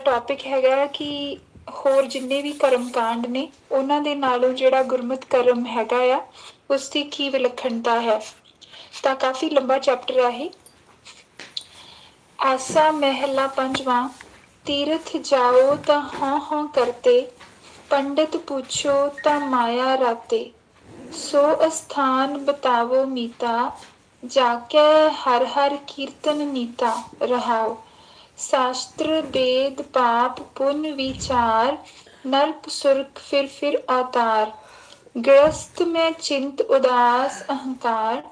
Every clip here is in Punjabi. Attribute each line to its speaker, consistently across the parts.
Speaker 1: ਟੌਪਿਕ ਹੈਗਾ ਕਿ ਹੋਰ ਜਿੰਨੇ ਵੀ ਕਰਮ ਕਾਂਡ ਨੇ, ਉਹਨਾਂ ਦੇ ਨਾਲੋਂ ਜਿਹੜਾ ਗੁਰਮਤ ਕਰਮ ਹੈਗਾ ਆ, ਉਸ ਦੀ ਕੀ ਵਿਲੱਖਣਤਾ ਹੈ? ਤਾਂ ਕਾਫੀ ਲੰਬਾ ਚੈਪਟਰ ਹੈ ਇਹ। ਆਸਾ ਮਹਿਲਾ ਪੰਜਵਾਂ, ਤੀਰਥ ਜਾਓ ਤਾਂ ਹਾਂ ਹਾਂ ਕਰਤੇ, ਪੰਡਿਤ ਪੁੱਛੋ ਤਾਂ ਮਾਇਆ ਰਾਤੇ। ਸੋ ਅਸਥਾਨ ਬਤਾਵੋ ਮੀਤਾ ਜਾ ਕੇ ਹਰ ਹਰ ਕੀਰਤਨ ਨੀਤਾ, ਰਹਾਓ। शास्त्र वेद पाप पुण्य विचार नल्प सुर्ख फिर फिर अवतार ग्रस्त में चिंत उदास अहंकार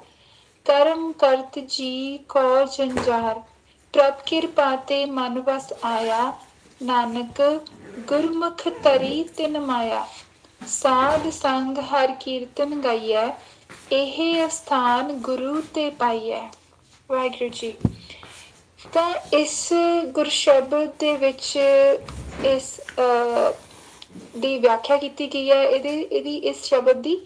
Speaker 1: कर्म करत जी को जंजार प्रभ कृपा ते मन बस आया नानक गुरमुख तरी तिन माया ਸਾਧ ਸੰਗ ਹਰ ਕੀਰਤਨ ਗਾਈਐ ਇਹ ਅਸਥਾਨ ਗੁਰੂ ਤੇ ਪਾਈਐ ਵਾਹਿਗੁਰੂ ਜੀ ਤਾਂ ਇਸ ਗੁਰਸ਼ਬਦ ਦੇ ਵਿੱਚ ਇਸ ਅਹ, ਦੀ ਵਿਆਖਿਆ ਕੀਤੀ ਗਈ ਹੈ। ਇਹਦੇ ਇਹਦੀ ਇਸ ਸ਼ਬਦ ਦੀ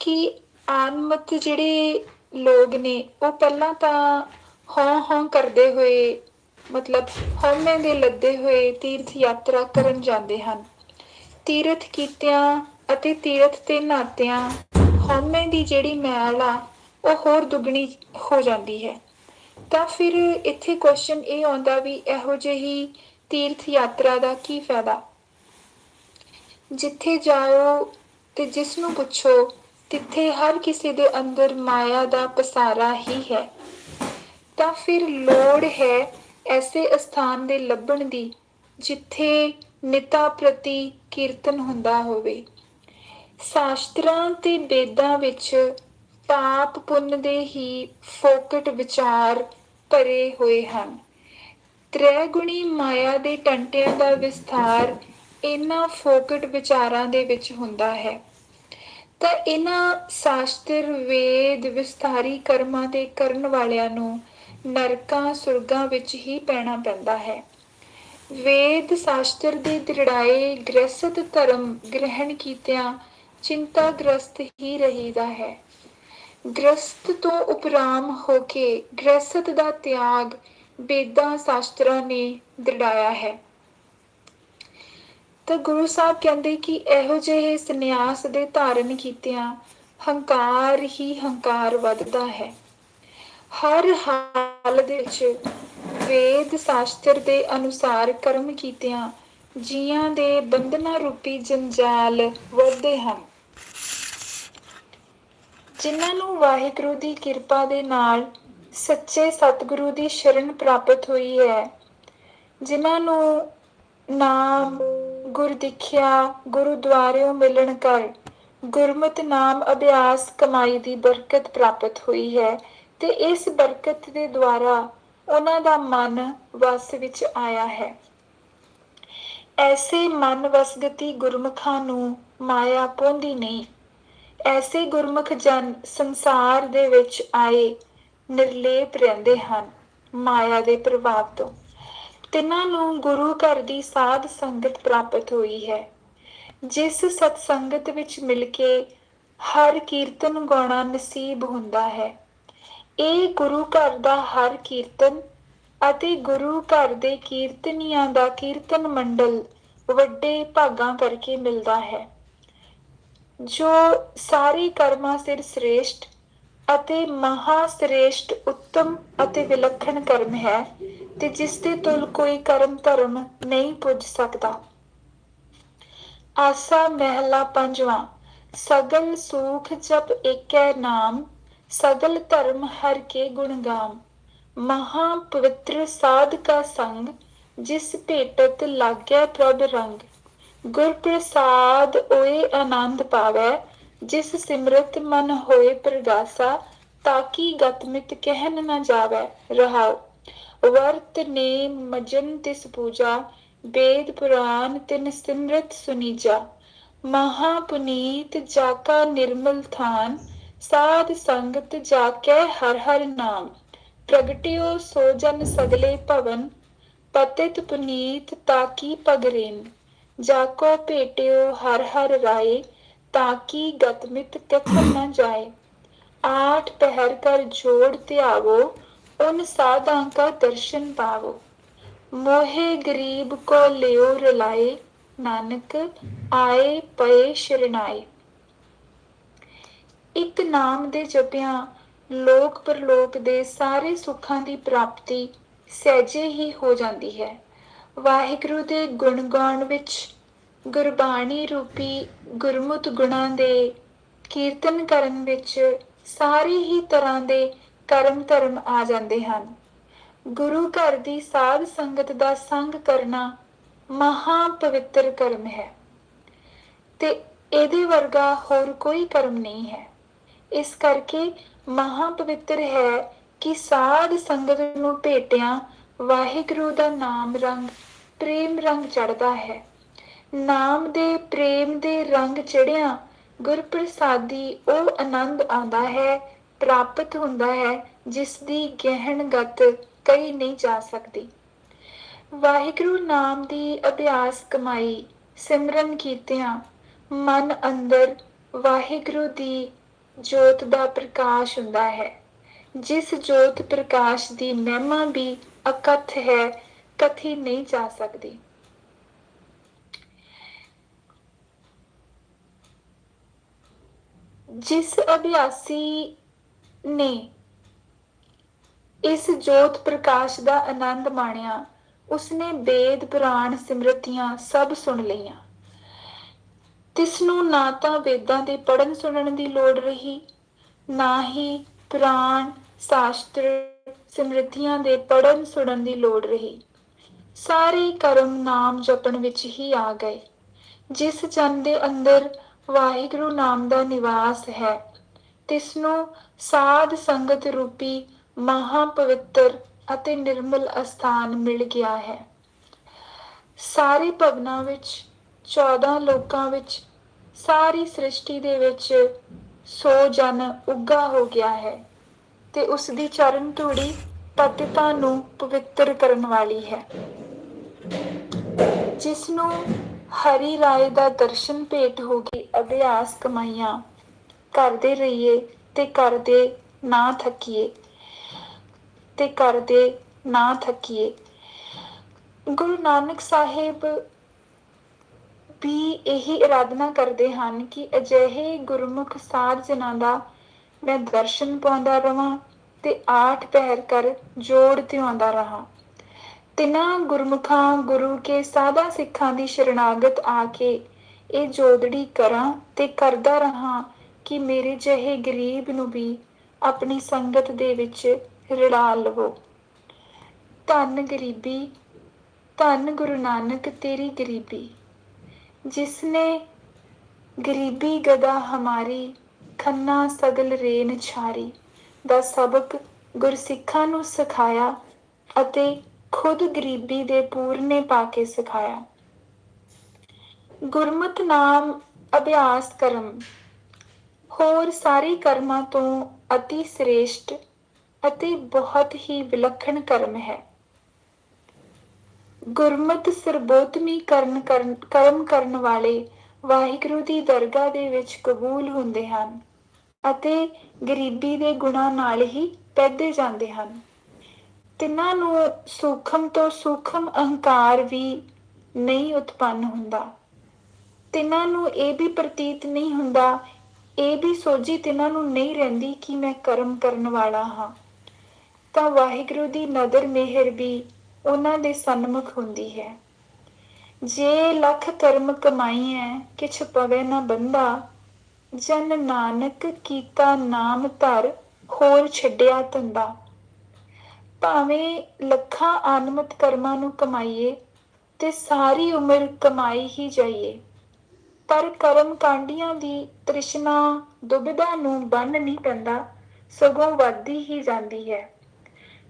Speaker 1: ਕਿ ਆਨਮਤ ਜਿਹੜੇ ਲੋਕ ਨੇ ਉਹ ਪਹਿਲਾਂ ਤਾਂ ਹਾਂ ਹਾਂ ਕਰਦੇ ਹੋਏ ਮਤਲਬ ਹਉਮੈ ਦੇ ਲੱਦੇ ਹੋਏ ਤੀਰਥ ਯਾਤਰਾ ਕਰਨ ਜਾਂਦੇ ਹਨ। ਤੀਰਥ ਕੀਤਿਆਂ ਅਤੇ ਤੀਰਥ ਤੇ ਨਾਤਿਆਂ ਹਉਮੈ ਦੀ ਜਿਹੜੀ ਮੈਲ ਆ ਉਹ ਹੋਰ ਦੁੱਗਣੀ ਹੋ ਜਾਂਦੀ ਹੈ। ਤਾਂ ਫਿਰ ਇੱਥੇ ਕੁਐਸਚਨ ਇਹ ਆਉਂਦਾ ਵੀ ਇਹੋ ਜਿਹੀ ਤੀਰਥ ਯਾਤਰਾ ਦਾ ਕੀ ਫਾਇਦਾ? ਜਿੱਥੇ ਜਾਓ ਤੇ ਜਿਸ ਨੂੰ ਪੁੱਛੋ, ਤਿੱਥੇ ਹਰ ਕਿਸੇ ਦੇ ਅੰਦਰ ਮਾਇਆ ਦਾ ਪਸਾਰਾ ਹੀ ਹੈ। ਤਾਂ ਫਿਰ ਲੋੜ ਹੈ ਐਸੇ ਅਸਥਾਨ ਦੇ ਲੱਭਣ ਦੀ, ਜਿੱਥੇ ਨਿਤਾ ਪ੍ਰਤੀ ਕੀਰਤਨ ਹੁੰਦਾ ਹੋਵੇ। ਸ਼ਾਸਤਰਾਂ ਤੇ ਵੇਦਾਂ ਵਿੱਚ ਪਾਪ ਪੁੰਨ ਦੇ ਹੀ ਫੋਕਟ ਵਿਚਾਰ ਭਰੇ ਹੋਏ ਹਨ। ਤ੍ਰੈ ਗੁਣੀ ਮਾਇਆ ਦੇ ਟੰਟਿਆਂ ਦਾ ਵਿਸਥਾਰ ਇਹਨਾਂ ਫੋਕਟ ਵਿਚਾਰਾਂ ਦੇ ਵਿੱਚ ਹੁੰਦਾ ਹੈ। ਤਾਂ ਇਹਨਾਂ ਸ਼ਾਸਤਰ ਵੇਦ ਵਿਸਥਾਰੀ ਕਰਮਾਂ ਦੇ ਕਰਨ ਵਾਲਿਆਂ ਨੂੰ ਨਰਕਾਂ, ਸੁਰਗਾਂ ਵਿੱਚ ਹੀ ਪੈਣਾ ਪੈਂਦਾ ਹੈ। ਵੇਦ ਸ਼ਾਸਤਰ ਦੀ ਦ੍ਰਿੜਾਏ ਗ੍ਰਸਤ ਧਰਮ ਗ੍ਰਹਿਣ ਕੀਤਿਆਂ ਚਿੰਤਾ ਗ੍ਰਸਤ ਹੀ ਰਹੀਦਾ ਹੈ। ਗ੍ਰਸਤ ਤੋਂ ਉਪਰਾਮ ਹੋ ਕੇ ਗ੍ਰਸਤ ਦਾ ਤਿਆਗ ਵੇਦਾਂ ਸ਼ਾਸਤਰਾਂ ਨੇ ਦ੍ਰਿੜਾਇਆ ਹੈ। ਤਾਂ ਗੁਰੂ ਸਾਹਿਬ ਕਹਿੰਦੇ ਕਿ ਇਹੋ ਜਿਹੇ ਸੰਨਿਆਸ ਦੇ ਧਾਰਨ ਕੀਤਿਆਂ ਹੰਕਾਰ ਹੀ ਹੰਕਾਰ ਵੱਧਦਾ ਹੈ। ਹਰ ਹਾਲ ਵਿੱਚ ਵੇਦ ਸ਼ਾਸਤਰ ਦੇ ਅਨੁਸਾਰ ਕਰਮ ਕੀਤਿਆਂ ਜੀਆਂ ਦੇ ਬੰਧਨਾਂ ਰੂਪੀ ਜੰਜਾਲ ਵੱਧਦੇ ਹਨ। ਜਿਨ੍ਹਾਂ ਨੂੰ ਵਾਹਿਗੁਰੂ ਦੀ ਕਿਰਪਾ ਦੇ ਨਾਲ ਸੱਚੇ ਸਤਿਗੁਰੂ ਦੀ ਸ਼ਰਨ ਪ੍ਰਾਪਤ ਹੋਈ ਹੈ, ਜਿਨ੍ਹਾਂ ਨੂੰ ਨਾਮ ਗੁਰਦਿੱਖਿਆ ਗੁਰਦੁਆਰਿਓਂ ਮਿਲਣ ਕਰ ਗੁਰਮਤਿ ਨਾਮ ਅਭਿਆਸ ਕਮਾਈ ਦੀ ਬਰਕਤ ਪ੍ਰਾਪਤ ਹੋਈ ਹੈ ਤੇ ਇਸ ਬਰਕਤ ਦੇ ਦੁਆਰਾ ਉਹਨਾਂ ਦਾ ਮਨ ਵਸ ਵਿੱਚ ਆਇਆ ਹੈ। ਐਸੇ ਮਨ ਵਸਗਤੀ ਗੁਰਮੁਖਾਂ ਨੂੰ ਮਾਇਆ ਪਹੁੰਦੀ ਨਹੀਂ ਐਸੇ ਗੁਰਮੁਖ ਜਨ ਸੰਸਾਰ ਦੇ ਵਿੱਚ ਆਏ ਨਿਰਲੇਪ ਰਹਿੰਦੇ ਹਨ ਮਾਇਆ ਦੇ ਪ੍ਰਭਾਵ ਤੋਂ। ਤਿੰਨਾਂ ਨੂੰ ਗੁਰੂ ਘਰ ਦੀ ਸਾਧ ਸੰਗਤ ਪ੍ਰਾਪਤ ਹੋਈ ਹੈ। ਜਿਸ ਸਤ ਸੰਗਤ ਵਿੱਚ ਮਿਲ ਕੇ ਹਰ ਕੀਰਤਨ ਗਾਉਣਾ ਨਸੀਬ ਹੁੰਦਾ ਹੈ। ਇਹ ਗੁਰੂ ਘਰ ਦਾ ਹਰ ਕੀਰਤਨ ਅਤੇ ਗੁਰੂ ਘਰ ਦੇ ਕੀਰਤਨੀਆਂ ਦਾ ਕੀਰਤਨ ਮੰਡਲ ਵੱਡੇ ਭਾਗਾਂ ਕਰਕੇ ਮਿਲਦਾ ਹੈ। ਜੋ ਸਾਰੇ ਕਰਮਾਂ ਸਿਰ ਸ੍ਰੇਸ਼ਟ ਅਤੇ ਮਹਾ ਸ੍ਰੇਸ਼ਟ ਉੱਤਮ ਅਤੇ ਵਿਲੱਖਣ ਕਰਮ ਹੈ ਤੇ ਜਿਸ ਦੇ ਤੁਲ ਕੋਈ ਕਰਮ ਧਰਮ ਨਹੀਂ ਪੁੱਜ ਸਕਦਾ। ਆਸਾ ਮਹਿਲਾ ਪੰਜਵਾਂ, ਸਗਲ ਸੂਖ ਜਪ ਏਕੈ ਨਾਮ, ਸਗਲ ਧਰਮ ਹਰ ਕੇ ਗੁਣ ਗਾਮ। ਮਹਾ ਪਵਿੱਤਰ ਸਾਧ ਕਾ ਸੰਗ, ਜਿਸ ਭੇਟਤ ਲਾਗੈ ਪ੍ਰਭ ਰੰਗ। ਗੁਰ ਪ੍ਰਸਾਦ ਓਏ ਆਨੰਦ ਪਾਵੈ, ਜਿਸ ਸਿਮਰਤ ਮਨ ਹੋਏ ਪ੍ਰਗਾਸਾ ਤਾਕੀ ਗਤਮਿਤ ਕਹਿਨ ਨਾ ਜਾਵੈ ਰਹਾਉ। ਵਰਤ ਨੇ ਮਜਨ ਤਿਸ ਪੂਜਾ, ਵੇਦ ਪੁਰਾਨ ਤਿਨ ਸਿਮਰਤ ਸੁਨੀਜਾ। ਮਹਾ ਪੁਨੀਤ ਜਾਕਾ ਨਿਰਮਲ ਥਾਨ, ਸਾਧ ਸੰਗਤ ਜਾਕੈ ਹਰ ਹਰ ਨਾਮ। ਪ੍ਰਗਟਿਓ ਸੋ ਜਨ ਸਗਲੇ ਭਵਨ, ਪਤਿਤ ਪੁਨੀਤ ਤਾਕੀ ਪਗਰੇਨ। ਜਾਕੋ ਭੇਟਿਓ ਹਰ ਹਰ ਰਾਏ ਤਾਕੀ ਗਤਮਿਤ ਕਥਨ ਨ ਜਾਏ ਆਠ ਪਹਿਰ ਕਰ ਜੋੜ ਧਿਆਵੋ ਉਨ ਸਾਧਾਂ ਕਾ ਦਰਸ਼ਨ ਪਾਵੋ ਮੋਹੇ ਗਰੀਬ ਕੋ ਲਿਓ ਰਲਾਏ ਨਾਨਕ ਆਏ ਪਏ ਸ਼ਰਨਾਏ ਇੱਕ ਨਾਮ ਦੇ ਜਪਿਆਂ ਲੋਕ ਪਰਲੋਕ ਦੇ ਸਾਰੇ ਸੁੱਖਾਂ ਦੀ ਪ੍ਰਾਪਤੀ ਸਹਿਜੇ ਹੀ ਹੋ ਜਾਂਦੀ ਹੈ ਵਾਹਿਗੁਰੂ ਦੇ ਗੁਣ ਗਾਉਣ ਵਿੱਚ ਗੁਰਬਾਣੀ ਰੂਪੀ ਗੁਰਮੁਖ ਗੁਣਾਂ ਦੇ ਕੀਰਤਨ ਕਰਨ ਵਿੱਚ ਸਾਰੇ ਹੀ ਤਰ੍ਹਾਂ ਦੇ ਕਰਮ ਧਰਮ ਆ ਜਾਂਦੇ ਹਨ। ਗੁਰੂ ਘਰ ਦੀ ਸਾਧ ਸੰਗਤ ਦਾ ਸੰਗ ਕਰਨਾ ਮਹਾ ਪਵਿੱਤਰ ਕਰਮ ਹੈ ਤੇ ਇਹਦੇ ਵਰਗਾ ਹੋਰ ਕੋਈ ਕਰਮ ਨਹੀਂ ਹੈ। ਇਸ ਕਰਕੇ ਮਹਾ ਪਵਿੱਤਰ ਹੈ ਕਿ ਸਾਧ ਸੰਗਤ ਨੂੰ ਭੇਟਿਆ ਵਾਹਿਗੁਰੂ ਦਾ ਨਾਮ ਰੰਗ, ਪ੍ਰੇਮ ਰੰਗ ਚੜਦਾ ਹੈ। ਨਾਮ ਦੇ ਪ੍ਰੇਮ ਦੇ ਰੰਗ ਚੜਿਆ ਗੁਰਪ੍ਰਸਾਦੀ ਉਹ ਆਨੰਦ ਆਉਂਦਾ ਹੈ, ਪ੍ਰਾਪਤ ਹੁੰਦਾ ਹੈ ਜਿਸ ਦੀ ਗਹਿਣ ਗਤ ਕਹੀ ਨਹੀਂ ਜਾ ਸਕਦੀ। ਵਾਹਿਗੁਰੂ ਨਾਮ ਦੀ ਅਭਿਆਸ ਕਮਾਈ, ਸਿਮਰਨ ਕੀਤਿਆਂ, ਮਨ ਅੰਦਰ ਵਾਹਿਗੁਰੂ ਦੀ ਜੋਤ ਦਾ ਪ੍ਰਕਾਸ਼ ਹੁੰਦਾ ਹੈ। ਜਿਸ ਜੋਤ ਪ੍ਰਕਾਸ਼ ਦੀ ਮਹਿਮਾ ਵੀ ਅਕਥ ਹੈ, ਕਥੀ ਨਹੀਂ ਜਾ ਸਕਦੀ। ਜਿਸ ਅਭਿਆਸੀ ਨੇ ਇਸ ਜੋਤ ਪ੍ਰਕਾਸ਼ ਦਾ ਆਨੰਦ ਮਾਣਿਆ, ਉਸਨੇ ਵੇਦ ਪੁਰਾਣ ਸਿਮਰਤੀਆਂ ਸਭ ਸੁਣ ਲਈਆਂ। ਤਿਸ ਨੂੰ ਨਾ ਤਾਂ ਵੇਦਾਂ ਦੇ ਪੜਨ ਸੁਣਨ ਦੀ ਲੋੜ ਰਹੀ, ਨਾ ਹੀ ਪੁਰਾਣ ਸ਼ਾਸਤਰ ਸਿਮਰਤੀਆਂ ਦੇ ਪੜਨ ਸੁਣਨ ਦੀ ਲੋੜ ਰਹੀ। ਸਾਰੇ ਕਰਮ ਨਾਮ ਜਪਣ ਵਿੱਚ ਹੀ ਆ ਗਏ। ਜਿਸ ਜਨ ਦੇ ਅੰਦਰ ਵਾਹਿਗੁਰੂ ਨਾਮ ਦਾ ਨਿਵਾਸ ਹੈ ਤਿਸ ਨੂੰ ਸਾਧ ਸੰਗਤ ਰੂਪੀ ਮਹਾ ਪਵਿੱਤਰ ਅਤੇ ਨਿਰਮਲ ਅਸਥਾਨ ਮਿਲ ਗਿਆ ਹੈ। ਸਾਰੇ ਭਵਨਾਂ ਵਿੱਚ 14 ਲੋਕਾਂ ਵਿੱਚ, ਸਾਰੀ ਸ੍ਰਿਸ਼ਟੀ ਦੇ ਵਿੱਚ ਸੋ ਜਨ ਉੱਗਾ ਹੋ ਗਿਆ ਹੈ। ਤੇ ਉਸ ਦੀ ਚਰਨ ਧੂੜੀ ਪਤਿਤਾਂ ਨੂੰ ਪਵਿੱਤਰ ਕਰਨ ਵਾਲੀ ਹੈ। ਜਿਸ ਨੂੰ ਹਰੀ ਰਾਏ ਦਾ ਦਰਸ਼ਨ ਭੇਟ ਹੋ ਗਈ ਅਭਿਆਸ ਕਮਾਈਆਂ, ਕਰਦੇ ਰਹੀਏ ਤੇ ਕਰਦੇ ਨਾ ਥੱਕੀਏ, ਤੇ ਕਰਦੇ ਨਾ ਥੱਕੀਏ। ਗੁਰੂ ਨਾਨਕ ਸਾਹਿਬ ਵੀ ਇਹੀ ਇਰਾਦਨਾ ਕਰਦੇ ਹਨ ਕਿ ਅਜਿਹੇ ਗੁਰਮੁਖ ਸਾਧ ਜਨਾਂ ਦਾ ਮੈਂ ਦਰਸ਼ਨ ਪਾਉਂਦਾ ਰਵਾਂ ਤੇ ਆਠ ਪਹਿਰ ਕਰ ਜੋੜ ਧਿਆਉਂਦਾ ਰਹਾ। ਤਿਨਾਂ ਗੁਰਮੁਖਾਂ ਗੁਰੂ ਕੇ ਸਾਦਾ ਸਿੱਖਾਂ ਦੀ ਸ਼ਰਣਾਗਤ ਆ ਕੇ ਇਹ ਜੋਦੜੀ ਕਰਾਂ ਤੇ ਕਰਦਾ ਰਹਾ ਕਿ ਮੇਰੇ ਜਿਹੇ ਗਰੀਬ ਨੂੰ ਵੀ ਆਪਣੀ ਸੰਗਤ ਦੇ ਵਿੱਚ ਰਲਾ ਲਵੋ। ਧੰਨ ਗਰੀਬੀ, ਧੰਨ ਗੁਰੂ ਨਾਨਕ ਤੇਰੀ ਗਰੀਬੀ, ਜਿਸਨੇ ਗਰੀਬੀ ਗਦਾ ਹਮਾਰੀ ਖੰਨਾ ਸਗਲ ਰੇਨ ਛਾਰੀ ਦਾ ਸਬਕ ਗੁਰਸਿੱਖਾਂ ਨੂੰ ਸਿਖਾਇਆ ਅਤੇ ਖੁਦ ਗਰੀਬੀ ਦੇ ਪੂਰਨੇ ਪਾ ਕੇ ਸਿਖਾਇਆ। ਗੁਰਮਤ ਨਾਮ ਅਭਿਆਸ ਕਰਮ, ਹੋਰ ਸਾਰੇ ਕਰਮਾਂ ਤੋਂ ਅਤੀ ਸ੍ਰੇਸ਼ਟ ਅਤੇ ਬਹੁਤ ਹੀ ਵਿਲੱਖਣ ਕਰਮ ਹੈ। ਗੁਰਮਤ ਸਰਬੋਤਮੀ ਕਰਮ ਕਰਨ ਵਾਲੇ ਵਾਹਿਗੁਰੂ ਦੀ ਦਰਗਾਹ ਦੇ ਵਿੱਚ ਕਬੂਲ ਹੁੰਦੇ ਹਨ। ਅਤੇ ਗਰੀਬੀ ਦੇ ਗੁਣਾਂ ਨਾਲ ਹੀ ਪੈਦੇ ਜਾਂਦੇ ਹਨ। ਤਿੰਨਾਂ ਨੂੰ ਸੂਖਮ ਤੋਂ ਸੂਖਮ ਅਹੰਕਾਰ ਵੀ ਨਹੀਂ ਉਤਪੰਨ ਹੁੰਦਾ। ਤਿੰਨਾਂ ਨੂੰ ਇਹ ਵੀ ਪ੍ਰਤੀਤ ਨਹੀਂ ਹੁੰਦਾ, ਇਹ ਵੀ ਸੋਝੀ ਤਿੰਨਾਂ ਨੂੰ ਨਹੀਂ ਰਹਿੰਦੀ ਕਿ ਮੈਂ ਕਰਮ ਕਰਨ ਵਾਲਾ ਹਾਂ। ਤਾਂ ਵਾਹਿਗੁਰੂ ਦੀ ਨਦਰ ਮਿਹਰ ਵੀ ਉਹਨਾਂ ਦੇ ਸਨਮੁਖ ਹੁੰਦੀ ਹੈ। ਜੇ ਲੱਖ ਕਰਮ ਕਮਾਈ ਹੈ, ਕਿਛ ਪਵੇ ਨਾ ਬੰਦਾ ਜਨ ਨਾਨਕ ਕੀਤਾ ਨਾਮ ਧਰ, ਹੋਰ ਛੱਡਿਆ ਧੰਦਾ। ਭਾਵੇਂ ਲੱਖਾਂ ਆਨਮਤ ਕਰਮਾਂ ਨੂੰ ਕਮਾਈਏ, ਤੇ ਸਾਰੀ ਉਮਰ ਕਮਾਈ ਹੀ ਜਾਈਏ। ਪਰ ਕਰਮ ਕਾਂਡੀਆਂ ਦੀ ਤ੍ਰਿਸ਼ਨਾ ਦੁਬਿਧਾ ਨੂੰ ਬੰਨ ਨਹੀਂ ਪੈਂਦਾ, ਸਗੋਂ ਵੱਧਦੀ ਹੀ ਜਾਂਦੀ ਹੈ।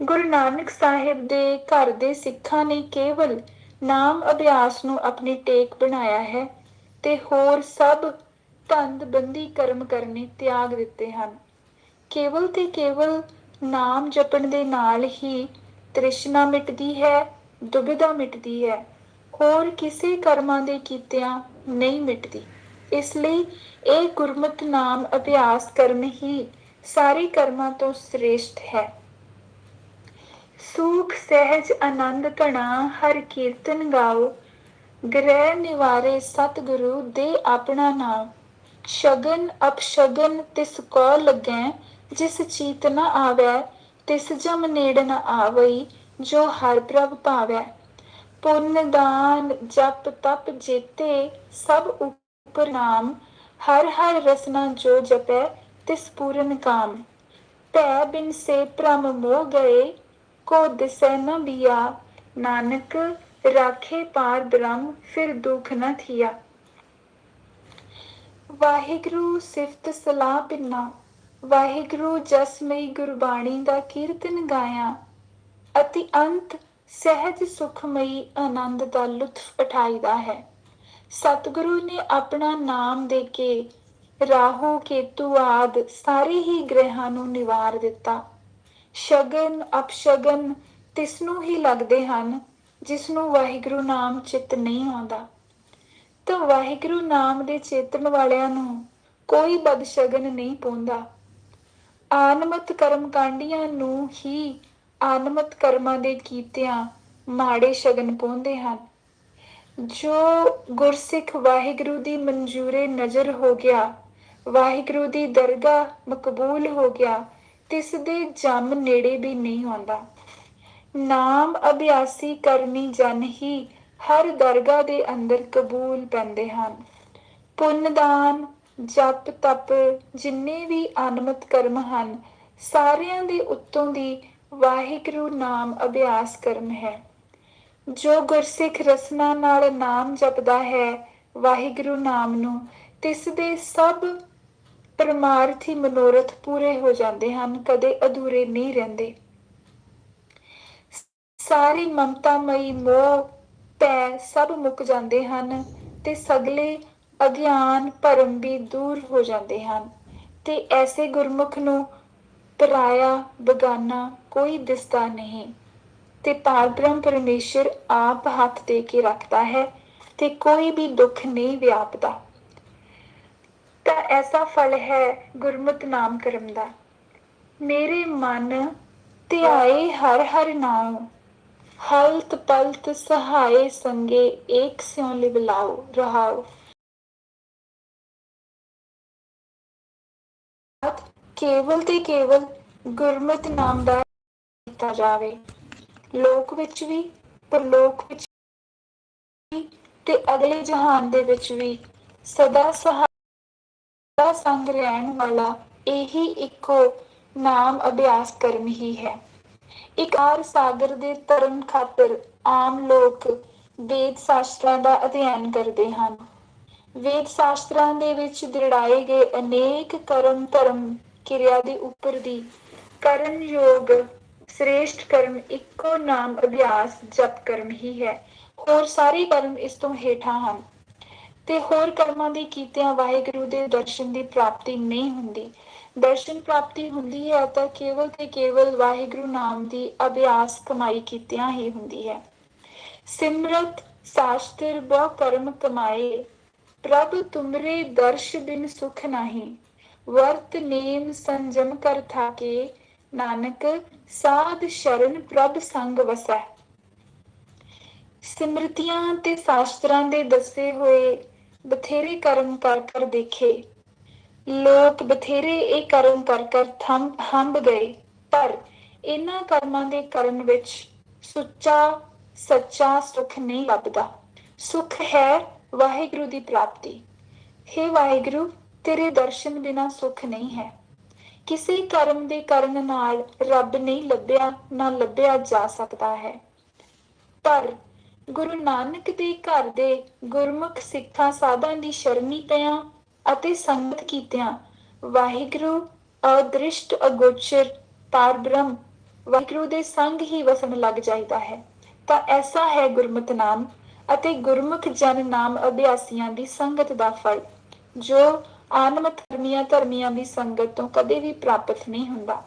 Speaker 1: ਗੁਰੂ ਨਾਨਕ ਸਾਹਿਬ ਦੇ ਘਰ ਦੇ ਸਿੱਖਾਂ ਨੇ ਕੇਵਲ ਨਾਮ ਅਭਿਆਸ ਨੂੰ ਆਪਣੀ ਟੇਕ ਬਣਾਇਆ ਹੈ, ਤੇ ਹੋਰ ਸਭ ਧੰਦ ਬੰਦੀ ਕਰਮ ਕਰਨੇ ਤਿਆਗ ਦਿੱਤੇ ਹਨ। ਕੇਵਲ ਤੇ ਕੇਵਲ ਨਾਮ ਜਪਣ ਦੇ ਨਾਲ ਹੀ ਤ੍ਰਿਸ਼ਨਾ ਮਿਟਦੀ ਹੈ, ਦੁਬਿਧਾ ਮਿਟਦੀ ਹੈ, ਹੋਰ ਕਿਸੇ ਕਰਮਾਂ ਦੇ ਕੀਤਿਆਂ ਨਹੀਂ ਮਿਟਦੀ। ਇਸ ਲਈ ਇਹ ਗੁਰਮਤ ਨਾਮ ਅਭਿਆਸ ਕਰਨ ਹੀ ਸਾਰੇ ਕਰਮਾਂ ਤੋਂ ਸ੍ਰੇਸ਼ਟ ਹੈ। ਸੂਖ, ਸਹਿਜ, ਆਨੰਦ ਘਣਾ ਹਰ ਕੀਰਤਨ ਗਾਓ, ਗ੍ਰਹਿ ਨਿਵਾਰੇ ਸਤਿਗੁਰੂ ਦੇ ਆਪਣਾ ਨਾਮ। ਸ਼ਗਨ ਅਪਸ਼ਗਨ ਤਿਸ ਕੋ ਲੱਗੈ, ਜਿਸ ਚੀਤ ਨ ਆਵੈ, ਤਿਸ ਜਮ ਨੇੜ ਨ ਆਵਈ, ਜੋ ਹਰ ਪ੍ਰਭ ਭਾਵੈ ਪੁੰਨ ਦਾਨ ਜਪ ਤਪ ਜੇਤੇ ਸਭ ਉਪਰ ਨਾਮ, ਹਰ ਹਰ ਰਸਨਾ ਜੋ ਜਪੈ, ਤਿਸ ਪੂਰਨ ਕਾਮ। ਭੈ ਬਿਨ ਸੇ ਭ੍ਰਮ ਮੋਹ ਗਏ, ਕੋ ਦਿਸੈ ਨ ਬਿਆ। ਨਾਨਕ, ਰਾਖੇ ਪਾਰ ਬ੍ਰਹਮ, ਫਿਰ ਦੁਖ ਨ ਥੀਆ। ਵਾਹਿਗੁਰੂ ਸਿਫਤ ਸਲਾਹ ਪਿੰਨਾ। ਵਾਹਿਗੁਰੂ ਜਸਮਈ ਗੁਰਬਾਣੀ ਦਾ ਕੀਰਤਨ ਗਾਇਆ। ਅਤੀ ਅੰਤ ਸਹਿਜ ਸੁਖਮਈ ਆਨੰਦ ਦਾ ਲੁਤਫ ਉਠਾਈਦਾ ਹੈ। ਸਤਿਗੁਰੂ ਨੇ ਆਪਣਾ ਨਾਮ ਦੇ ਕੇ ਰਾਹੂ ਕੇਤੂ ਆਦ ਸਾਰੇ ਹੀ ਗ੍ਰਹਿਾਂ ਨੂੰ ਨਿਵਾਰ ਦਿੱਤਾ। ਸ਼ਗਨ, ਅਪਸ਼ਗਨ ਤਿਸ ਨੂੰ ਹੀ ਲੱਗਦੇ ਹਨ ਜਿਸ ਨੂੰ ਵਾਹਿਗੁਰੂ ਨਾਮ ਚਿੱਤ ਨਹੀਂ ਆਉਂਦਾ। ਤਾਂ ਵਾਹਿਗੁਰੂ ਨਾਮ ਦੇ ਚੇਤਨ ਵਾਲਿਆਂ ਨੂੰ ਕੋਈ ਬਦਸ਼ਗਨ ਨਹੀਂ ਪਾਉਂਦਾ। ਆਨਮਤ ਕਰਮ ਕਾਂਡੀਆਂ ਨੂੰ ਹੀ ਆਨਮਤ ਕਰਮਾਂ ਦੇ ਕੀਤਿਆਂ ਮਾੜੇ ਸ਼ਗਨ ਪਾਉਂਦੇ ਹਨ। ਜੋ ਗੁਰਸਿੱਖ ਵਾਹਿਗੁਰੂ ਦੀ ਮਨਜ਼ੂਰੇ ਨਜ਼ਰ ਹੋ ਗਿਆ, ਵਾਹਿਗੁਰੂ ਦੀ ਦਰਗਾਹ ਮਕਬੂਲ ਹੋ ਗਿਆ, ਤਿਸ ਦੇ ਜਮ ਨੇੜੇ ਵੀ ਨਹੀਂ ਆਉਂਦਾ। ਨਾਮ ਅਭਿਆਸੀ ਕਰਨੀ ਜਨ ਹੀ ਹਰ ਦਰਗਾਹ ਦੇ ਅੰਦਰ ਕਬੂਲ ਪੈਂਦੇ ਹਨ। ਪੁੰਨਦਾਨ, ਜਪ, ਤਪ ਜਿੰਨੇ ਵੀ ਅਨਮਤ ਕਰਮ ਹਨ, ਸਾਰਿਆਂ ਦੇ ਉੱਤੋਂ ਦੀ ਵਾਹਿਗੁਰੂ ਨਾਮ ਅਭਿਆਸ ਕਰਮ ਹੈ। ਜੋ ਗੁਰਸਿੱਖ ਰਸਨਾ ਨਾਲ ਨਾਮ ਜਪਦਾ ਹੈ, ਵਾਹਿਗੁਰੂ ਨਾਮ ਨੂੰ, ਤਿਸ ਦੇ ਸਭ ਪਰਮਾਰਥੀ ਮਨੋਰਥ ਪੂਰੇ ਹੋ ਜਾਂਦੇ ਹਨ, ਕਦੇ ਅਧੂਰੇ ਨਹੀਂ ਰਹਿੰਦੇ। ਸਾਰੀ ਮਮਤਾਮਈ ਮੋਹ ਪੈ ਸਭ ਮੁੱਕ ਜਾਂਦੇ ਹਨ ਤੇ ਸਗਲੇ ਅਗਿਆਨ ਭਰਮ ਵੀ ਦੂਰ ਹੋ ਜਾਂਦੇ ਹਨ। ਤੇ ਐਸੇ ਗੁਰਮੁਖ ਨੂੰ ਪਰਾਇਆ ਬਗਾਨਾ ਕੋਈ ਦਿਸਦਾ ਨਹੀਂ। ਤੇ ਪਾਰਬ੍ਰਹਮ ਪਰਮੇਸ਼ਰ ਆਪ ਹੱਥ ਦੇ ਕੇ ਰੱਖਦਾ ਹੈ ਤੇ ਕੋਈ ਵੀ ਦੁੱਖ ਨਹੀਂ ਵਿਆਪਦਾ। ਤਾਂ ਐਸਾ ਫਲ ਹੈ ਗੁਰਮਤਿ ਨਾਮ ਕਰਮ ਦਾ। ਮੇਰੇ ਮਨ ਧਿਆਏ ਹਰ ਹਰ ਨਾਮ ਹਲਤ ਪਲਤ ਸਹਾਏ ਸੰਗੇ ਏਕ ਸਿਉ ਲਿਵਲਾਓ ਰਹਾਓ। ਕੇਵਲ ਤੇ ਕੇਵਲ ਗੁਰਮਤਿ ਨਾਮ ਦਾ ਕੀਤਾ ਜਾਵੇ। ਲੋਕ ਵਿੱਚ ਵੀ, ਪਰਲੋਕ ਵਿੱਚ ਵੀ, ਤੇ ਅਗਲੇ ਜਹਾਨ ਦੇ ਵਿੱਚ ਵੀ ਸਦਾ ਸਹਾਰਾ ਸੰਗ ਰਹਿਣ ਵਾਲਾ ਇਹੀ ਇੱਕੋ ਨਾਮ ਅਭਿਆਸ ਕਰਮ ਹੀ ਹੈ। ਇੱਕ ਆਰ ਸਾਗਰ ਦੇ ਤਰਨ ਖਾਤਰ ਆਮ ਲੋਕ ਵੇਦ ਸ਼ਾਸਤਰਾਂ ਦਾ ਅਧਿਐਨ ਕਰਦੇ ਹਨ। ਵੇਦ ਸ਼ਾਸਤਰਾਂ ਦੇ ਵਿੱਚ ਦ੍ਰਿੜਾਏ ਗਏ ਅਨੇਕ ਕਰਮ ਧਰਮ ਕਿਰਿਆ ਦੇ ਉੱਪਰ ਦੀ ਕਰਨ ਯੋਗ ਸ੍ਰੇਸ਼ਟ ਕਰਮ ਇੱਕੋ ਨਾਮ ਅਭਿਆਸ, ਜਪ ਕਰਮ ਹੀ ਹੈ। ਹੋਰ ਸਾਰੇ ਕਰਮ ਇਸ ਤੋਂ ਹੇਠਾਂ ਹਨ ਤੇ ਹੋਰ ਕਰਮਾਂ ਦੀ ਕੀਤਿਆਂ ਵਾਹਿਗੁਰੂ ਦੇ ਦਰਸ਼ਨ ਦੀ ਪ੍ਰਾਪਤੀ ਨਹੀਂ ਹੁੰਦੀ। ਦਰਸ਼ਨ ਪ੍ਰਾਪਤੀ ਹੁੰਦੀ ਹੈ ਤਾਂ ਕੇਵਲ ਤੇ ਕੇਵਲ ਵਾਹਿਗੁਰੂ ਨਾਮ ਦੀ ਅਭਿਆਸ ਕਮਾਈ ਕੀਤਿਆਂ ਹੀ ਹੁੰਦੀ ਹੈ। ਸਿਮਰਤ ਸਾਸਤਰ ਬਹੁ ਕਰਮ ਕਮਾਏ, ਪ੍ਰਭ ਤੁਮਰੇ ਦਰਸ਼ ਬਿਨ ਸੁਖ ਨਹੀਂ, ਵਰਤ ਨੇਮ ਸੰਜਮ ਕਰ ਥਾਕੇ, ਨਾਨਕ ਸਾਧ ਸ਼ਰਨ ਪ੍ਰਭ ਸੰਗ ਵਸੈ। ਸਿਮਰਤੀਆਂ ਤੇ ਸ਼ਾਸਤਰਾਂ ਦੇ ਦੱਸੇ ਹੋਏ ਬਥੇਰੇ ਕਰਮ ਕਰ ਕਰ ਦੇਖੇ ਲੋਕ ਬਥੇਰੇ ਇਹ ਕਰਮ ਕਰ ਕਰ ਥੰਮ, ਹੰਬ ਗਏ। ਪਰ ਇਹਨਾਂ ਕਰਮਾਂ ਦੇ ਕਰਨ ਵਿੱਚ ਸੁੱਚਾ, ਸੱਚਾ ਸੁਖ ਨਹੀਂ ਲੱਭਦਾ। ਸੁਖ ਹੈ ਵਾਹਿਗੁਰੂ ਦੀ ਪ੍ਰਾਪਤੀ। हे ਵਾਹਿਗੁਰੂ, ਤੇਰੇ ਦਰਸ਼ਨ ਬਿਨਾ ਸੁਖ ਨਹੀਂ ਹੈ। ਕਿਸੇ ਕਰਮ ਦੇ ਕਰਨ ਨਾਲ ਰੱਬ ਨਹੀਂ ਲੱਭਿਆ, ਨਾ ਲੱਭਿਆ ਜਾ ਸਕਦਾ ਹੈ। ਪਰ ਗੁਰੂ ਨਾਨਕ ਦੇ ਘਰ ਦੇ ਗੁਰਮੁਖ ਸਿੱਖਾਂ ਸਾਧਾਂ ਦੀ ਸ਼ਰਣੀ ਪਿਆ ਅਤੇ ਸੰਗਤ ਕੀਤਿਆਂ, ਵਾਹਿਗੁਰੂ ਅਦ੍ਰਿਸ਼ਟ ਅਗੋਚਰ ਪਾਰਬ੍ਰਹਮ ਵਾਹਿਗੁਰੂ ਦੇ ਸੰਗ ਹੀ ਵਸਣ ਲੱਗ ਜਾਈਦਾ ਹੈ। ਤਾਂ ਐਸਾ ਹੈ ਗੁਰਮਤਿ ਨਾਮ ਅਤੇ ਗੁਰਮੁਖ ਜਨ ਨਾਮ ਅਭਿਆਸੀਆਂ ਦੀ ਸੰਗਤ ਦਾ ਫਲ, ਜੋ ਆਨਮਤ ਧਰਮੀਆਂ ਧਰਮੀਆਂ ਦੀ ਸੰਗਤ ਤੋਂ ਕਦੇ ਵੀ ਪ੍ਰਾਪਤ ਨਹੀਂ ਹੁੰਦਾ।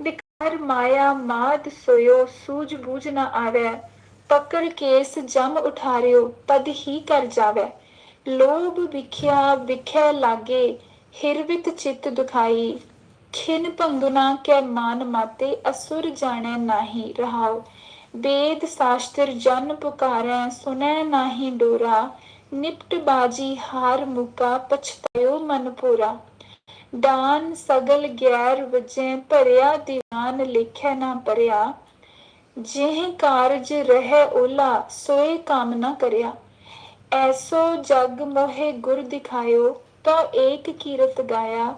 Speaker 1: ਵਿਕਾਰ ਮਾਇਆ ਮਾਦ ਸੋਇਓ, ਸੂਝ ਬੂਝ ਨਾ ਆਵੇ, ਪਕੜ ਕੇਸ ਜਮ ਉਠਾਰਿਓ, ਤਦ ਹੀ ਕਰ ਜਾਵੇ। ਲੋਭ ਵਿਖਿਆ ਵਿਖਿਆ ਲਾਗੇ ਹਿਰਵਿਤ ਚਿਤ ਦੁਖਾਈ। ਖਿਨ ਭੰਗੁਨਾ ਕੈ ਮਾਨ ਮਾਤੇ, ਅਸੁਰ ਜਾਣੈ ਨਾਹੀ ਰਹਾਉ। ਵੇਦ ਸ਼ਾਸਤਰ ਜਨ ਪੁਕਾਰੈ ਸੁਨੈ ਨਾਹੀ ਡੋਰਾ। ਨਿਪਟ ਬਾਜੀ ਹਾਰ ਮੁਕਾ, ਪਛਤਾਇਓ ਮਨ ਪੂਰਾ। ਦਾਨ ਸਗਲ ਗੈਰ ਵਜੈ, ਭਰਿਆ ਦੀਵਾਨ ਲਿਖੈ ਨਾ ਭਰਿਆ ਜਿਹ ਕਾਰਜ ਰਹਿ ਓਲਾ, ਸੋਏ ਕਾਮ ਨਾ ਕਰਿਆ। ਐਸੋ ਜਗ ਮੋਹਿ ਗੁਰ ਦਿਖਾਇਓ, ਤਾਂ ਏਕ ਕੀਰਤ ਗਾਇਆ।